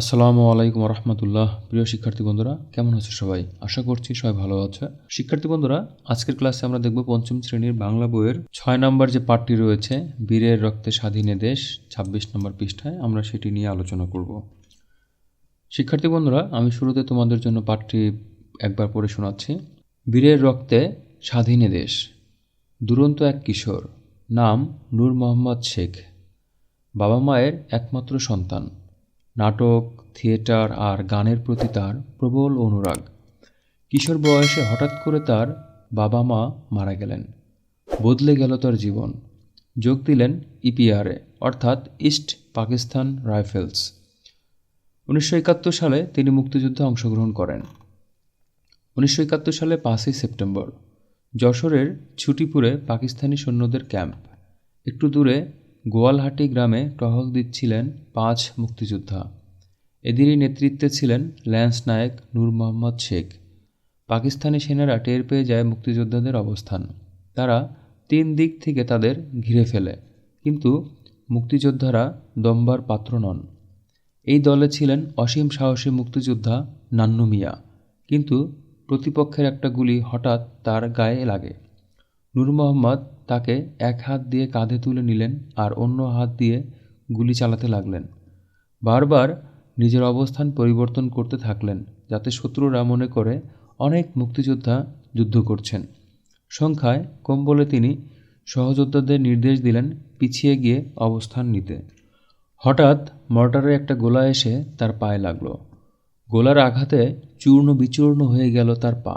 আসসালামু আলাইকুম রহমতুল্লাহ প্রিয় শিক্ষার্থী বন্ধুরা, কেমন আছে সবাই? আশা করছি সবাই ভালো আছে। শিক্ষার্থী বন্ধুরা, আজকের ক্লাসে আমরা দেখব পঞ্চম শ্রেণির বাংলা বইয়ের ছয় নম্বর যে পাঠটি রয়েছে, বীরের রক্তে স্বাধীনে দেশ, ছাব্বিশ নম্বর পৃষ্ঠায় আমরা সেটি নিয়ে আলোচনা করব। শিক্ষার্থী বন্ধুরা, আমি শুরুতে তোমাদের জন্য পাঠটি একবার পড়ে শোনাচ্ছি। বীরের রক্তে স্বাধীনে দেশ, দুরন্ত এক কিশোর, নাম নূর মোহাম্মদ শেখ। বাবা মায়ের একমাত্র সন্তান। নাটক, থিয়েটার আর গানের প্রতি তার প্রবল অনুরাগ। কিশোর বয়সে হঠাৎ করে তার বাবা মা মারা গেলেন। বদলে গেল তার জীবন। যোগ দিলেন ইপিআরে, অর্থাৎ ইস্ট পাকিস্তান রাইফেলস। উনিশশো একাত্তর সালে তিনি মুক্তিযুদ্ধে অংশগ্রহণ করেন। উনিশশো একাত্তর সালে পাঁচই সেপ্টেম্বর, যশোরের ছুটিপুরে পাকিস্তানি সৈন্যদের ক্যাম্প। একটু দূরে গোয়ালহাটি গ্রামে টহল দিচ্ছিলেন পাঁচ মুক্তিযোদ্ধা। এদেরই নেতৃত্বে ছিলেন ল্যান্স নায়েক নূর মোহাম্মদ শেখ। পাকিস্তানি সেনারা টের পেয়ে যায় মুক্তিযোদ্ধাদের অবস্থান। তারা তিন দিক থেকে তাদের ঘিরে ফেলে, কিন্তু মুক্তিযোদ্ধারা দম্বার পাত্র নন। এই দলে ছিলেন অসীম সাহসী মুক্তিযোদ্ধা নান্নু মিয়া। কিন্তু প্রতিপক্ষের একটা গুলি হঠাৎ তার গায়ে লাগে। নূর মোহাম্মদ তাকে এক হাত দিয়ে কাঁধে তুলে নিলেন আর অন্য হাত দিয়ে গুলি চালাতে লাগলেন। বারবার নিজের অবস্থান পরিবর্তন করতে থাকলেন, যাতে শত্রুরা মনে করে অনেক মুক্তিযোদ্ধা যুদ্ধ করছেন। সংখ্যায় কম বলে তিনি সহযোদ্ধাদের নির্দেশ দিলেন পিছিয়ে গিয়ে অবস্থান নিতে। হঠাৎ মর্টারে একটা গোলা এসে তার পায়ে লাগল। গোলার আঘাতে চূর্ণ বিচূর্ণ হয়ে গেল তার পা।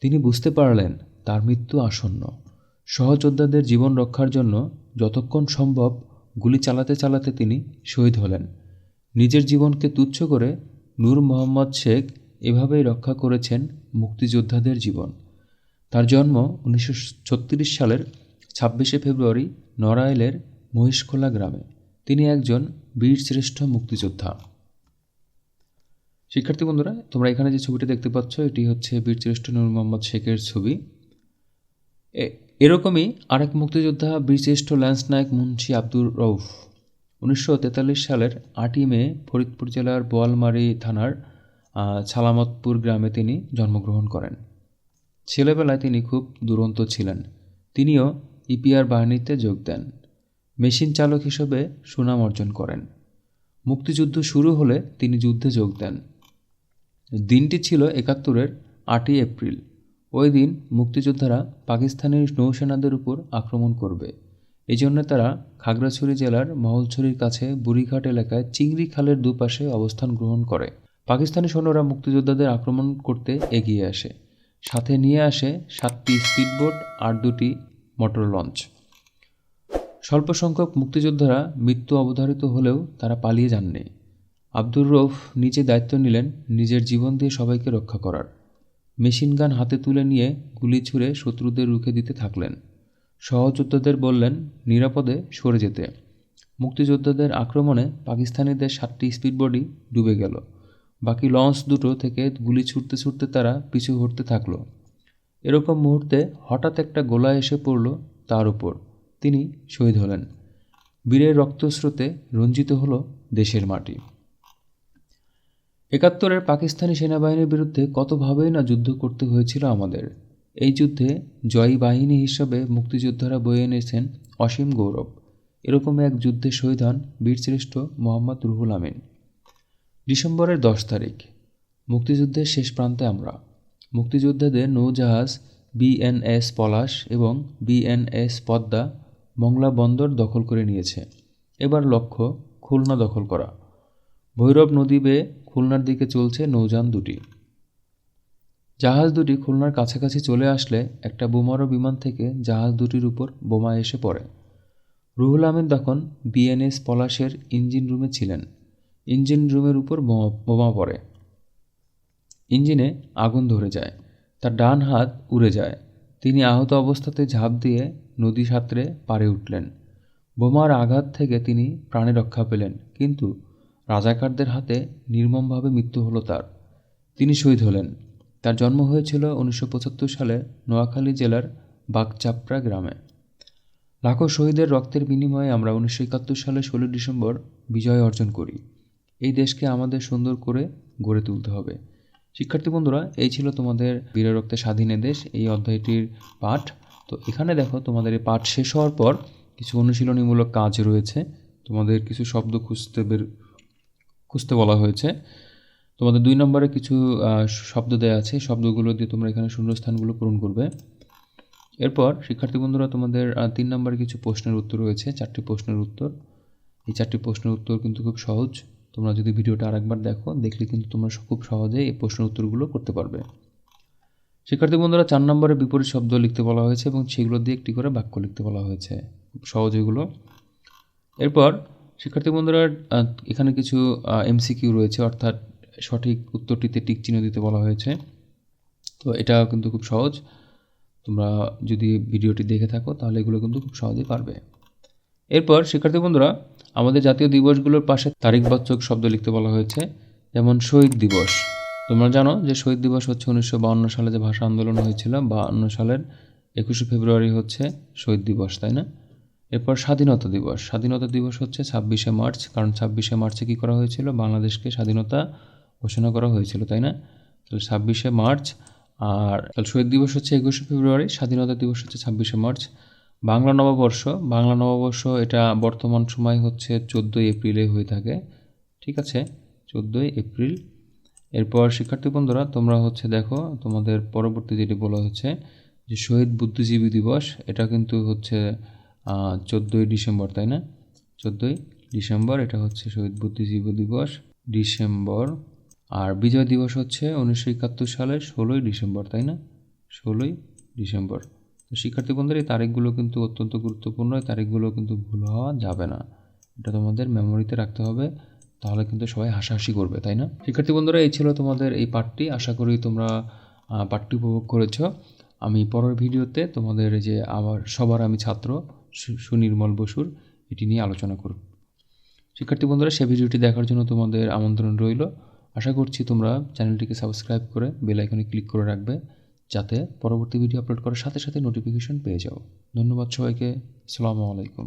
তিনি বুঝতে পারলেন তার মৃত্যু আসন্ন। সহযোদ্ধাদের জীবন রক্ষার জন্য যতক্ষণ সম্ভব গুলি চালাতে চালাতে তিনি শহীদ হলেন। নিজের জীবনকে তুচ্ছ করে নূর মোহাম্মদ শেখ এভাবেই রক্ষা করেছেন মুক্তিযোদ্ধাদের জীবন। তার জন্ম উনিশশো ছত্রিশ সালের ছাব্বিশে ফেব্রুয়ারি নড়াইলের মহিষখোলা গ্রামে। তিনি একজন বীরশ্রেষ্ঠ মুক্তিযোদ্ধা। শিক্ষার্থী বন্ধুরা, তোমরা এখানে যে ছবিটি দেখতে পাচ্ছ, এটি হচ্ছে বীরশ্রেষ্ঠ নূর মোহাম্মদ শেখের ছবি। এরকমই আরেক মুক্তিযোদ্ধা, বীরশ্রেষ্ঠ ল্যান্স নায়ক মুন্সি আব্দুর রৌফ উনিশশো তেতাল্লিশ সালের আটই মে ফরিদপুর জেলার বোয়ালমারি থানার ছালামতপুর গ্রামে তিনি জন্মগ্রহণ করেন। ছেলেবেলায় তিনি খুব দুরন্ত ছিলেন। তিনিও ইপিআর বাহিনীতে যোগ দেন। মেশিন চালক হিসেবে সুনাম অর্জন করেন। মুক্তিযুদ্ধ শুরু হলে তিনি যুদ্ধে যোগ দেন। দিনটি ছিল একাত্তরের আটই এপ্রিল। ওই দিন মুক্তিযোদ্ধারা পাকিস্তানের নৌসেনাদের উপর আক্রমণ করবে। এই জন্য তারা খাগড়াছড়ি জেলার মহলছড়ির কাছে বুড়িঘাট এলাকায় চিংড়ি খালের দুপাশে অবস্থান গ্রহণ করে। পাকিস্তানি সৈন্যরা মুক্তিযোদ্ধাদের আক্রমণ করতে এগিয়ে আসে। সাথে নিয়ে আসে সাতটি স্পিডবোট, আর দুটি মোটর লঞ্চ। স্বল্প সংখ্যক মুক্তিযোদ্ধারা মৃত্যু অবধারিত হলেও তারা পালিয়ে যাননি। আব্দুর রৌফ নিজে দায়িত্ব নিলেন নিজের জীবন দিয়ে সবাইকে রক্ষা করার। মেশিন গান হাতে তুলে নিয়ে গুলি ছুঁড়ে শত্রুদের রুখে দিতে থাকলেন। সহযোদ্ধাদের বললেন, নিরাপদে সরে যেতে। মুক্তিযোদ্ধাদের আক্রমণে পাকিস্তানিদের সাতটি স্পিডবোটই ডুবে গেল। বাকি লঞ্চ দুটো থেকে গুলি ছুটতে ছুটতে তারা পিছু হটতে থাকল। এরকম মুহূর্তে হঠাৎ একটা গোলা এসে পড়ল তার উপর। তিনি শহীদ হলেন। বীরের রক্তস্রোতে রঞ্জিত হলো দেশের মাটি। একাত্তরের পাকিস্তানি সেনাবাহিনীর বিরুদ্ধে কতভাবেই না যুদ্ধ করতে হয়েছিল আমাদের? এই যুদ্ধে জয়ী বাহিনী হিসাবে মুক্তিযোদ্ধারা বয়ে এনেছেন অসীম গৌরব। এরকম এক যুদ্ধে শহীদ হন বীরশ্রেষ্ঠ মোহাম্মদ রুহুল আমিন। ডিসেম্বরের দশ তারিখ। মুক্তিযুদ্ধের শেষ প্রান্তে আমরা। মুক্তিযোদ্ধাদের নৌজাহাজ বিএনএস পলাশ এবং বিএনএস পদ্মা মংলা বন্দর দখল করে নিয়েছে। এবার লক্ষ্য খুলনা দখল করা। ভৈরব নদী বেয়ে খুলনার দিকে চলছে নৌযান দুটি। জাহাজ দুটি খুলনার কাছাকাছি চলে আসলে একটা বোমারো বিমান থেকে জাহাজ দুটির উপর বোমা এসে পড়ে। রুহুল আমিন তখন বিএনএস পলাশের ইঞ্জিন রুমে ছিলেন। ইঞ্জিন রুমের উপর বোমা পড়ে। ইঞ্জিনে আগুন ধরে যায়, তার ডান হাত উড়ে যায়। তিনি আহত অবস্থাতে ঝাঁপ দিয়ে নদী সাঁতরে পারে উঠলেন। বোমার আঘাত থেকে তিনি প্রাণে রক্ষা পেলেন, কিন্তু রাজাকারদের হাতে নির্মমভাবে মৃত্যু হলো তার। তিনি শহীদ হলেন। তার জন্ম হয়েছিল উনিশশো পঁচাত্তর সালে নোয়াখালী জেলার বাগচাপড়া গ্রামে। লাখো শহীদের রক্তের বিনিময়ে আমরা উনিশশো একাত্তর সালে ষোলো ডিসেম্বর বিজয় অর্জন করি। এই দেশকে আমাদের সুন্দর করে গড়ে তুলতে হবে। শিক্ষার্থী বন্ধুরা, এই ছিল তোমাদের বীরের রক্তে স্বাধীন দেশ, এই অধ্যায়টির পাঠ। তো এখানে দেখো, তোমাদের এই পাঠ শেষ হওয়ার পর কিছু অনুশীলনীমূলক কাজ রয়েছে। তোমাদের কিছু শব্দ খুঁজতে বের খুঁজতে বলা হয়েছে। তোমাদের দুই নম্বরে কিছু শব্দ দেওয়া আছে। শব্দগুলো দিয়ে তোমরা এখানে শূন্যস্থানগুলো পূরণ করবে। এরপর, শিক্ষার্থী বন্ধুরা, তোমাদের তিন নম্বরে কিছু প্রশ্নের উত্তর রয়েছে, চারটি প্রশ্নের উত্তর। এই চারটি প্রশ্নের উত্তর কিন্তু খুব সহজ। তোমরা যদি ভিডিওটা আরেকবার দেখো, দেখলে কিন্তু তোমরা খুব সহজেই এই প্রশ্নের উত্তরগুলো করতে পারবে। শিক্ষার্থী বন্ধুরা, চার নম্বরে বিপরীত শব্দ লিখতে বলা হয়েছে এবং সেগুলো দিয়ে একটি করে বাক্য লিখতে বলা হয়েছে। খুব সহজ এগুলো। এরপর শিক্ষার্থী বন্ধুরা এখানে কিছু এমসিকিউ রয়েছে, অর্থাৎ সঠিক উত্তরটিতে টিক চিহ্ন দিতে বলা হয়েছে। তো এটা কিন্তু খুব সহজ। তোমরা যদি ভিডিওটি দেখে থাকো, তাহলে এগুলো কিন্তু খুব সহজেই পারবে। এরপর শিক্ষার্থী বন্ধুরা, আমাদের জাতীয় দিবসগুলোর পাশে তারিখবাচক শব্দ লিখতে বলা হয়েছে, যেমন শহীদ দিবস। তোমরা জানো যে শহীদ দিবস হচ্ছে উনিশশো সালে যে ভাষা আন্দোলন হয়েছিল, বাউন্ন সালের একুশে ফেব্রুয়ারি হচ্ছে শহীদ দিবস, তাই না? এরপর স্বাধীনতা দিবস। স্বাধীনতা দিবস হচ্ছে ছাব্বিশে মার্চ, কারণ ছাব্বিশে মার্চে কী করা হয়েছিল? বাংলাদেশকে স্বাধীনতা ঘোষণা করা হয়েছিল, তাই না? তাহলে ছাব্বিশে মার্চ আর তাহলে শহীদ দিবস হচ্ছে একুশে ফেব্রুয়ারি, স্বাধীনতা দিবস হচ্ছে ছাব্বিশে মার্চ। বাংলা নববর্ষ বাংলা নববর্ষ এটা বর্তমান সময় হচ্ছে চোদ্দোই এপ্রিলে হয়ে থাকে, ঠিক আছে? চোদ্দোই এপ্রিল। এরপর শিক্ষার্থী বন্ধুরা, তোমরা হচ্ছে দেখো, তোমাদের পরবর্তী যেটি বলা হচ্ছে যে শহীদ বুদ্ধিজীবী দিবস, এটা কিন্তু হচ্ছে চোদ্দোই ডিসেম্বর, তাই না? চোদ্দোই ডিসেম্বর, এটা হচ্ছে শহীদ বুদ্ধিজীবী দিবস। ডিসেম্বর, আর বিজয় দিবস হচ্ছে উনিশশো একাত্তর সালের ষোলোই ডিসেম্বর, তাই না? ষোলোই ডিসেম্বর। তো শিক্ষার্থী বন্ধুরা, এই তারিখগুলো কিন্তু অত্যন্ত গুরুত্বপূর্ণ, এই তারিখগুলো কিন্তু ভুল হওয়া যাবে না। এটা তোমাদের মেমোরিতে রাখতে হবে, তাহলে কিন্তু সবাই হাসাহাসি করবে, তাই না? শিক্ষার্থী বন্ধুরা, এই ছিল তোমাদের এই পাঠটি। আশা করি তোমরা পাঠটি উপভোগ করেছ। আমি পরের ভিডিওতে তোমাদের যে আমার, সবার আমি ছাত্র সুনির্মল বসুর এটি নিয়ে আলোচনা করব শিক্ষার্থী বন্ধুরা, সে ভিডিওটি দেখার জন্য তোমাদের আমন্ত্রণ রইল। আশা করছি তোমরা চ্যানেলটিকে সাবস্ক্রাইব করে বেল আইকনে ক্লিক করে রাখবে, যাতে পরবর্তী ভিডিও আপলোড করার সাথে সাথে নোটিফিকেশন পেয়ে যাও। ধন্যবাদ সবাইকে। আসসালামু আলাইকুম।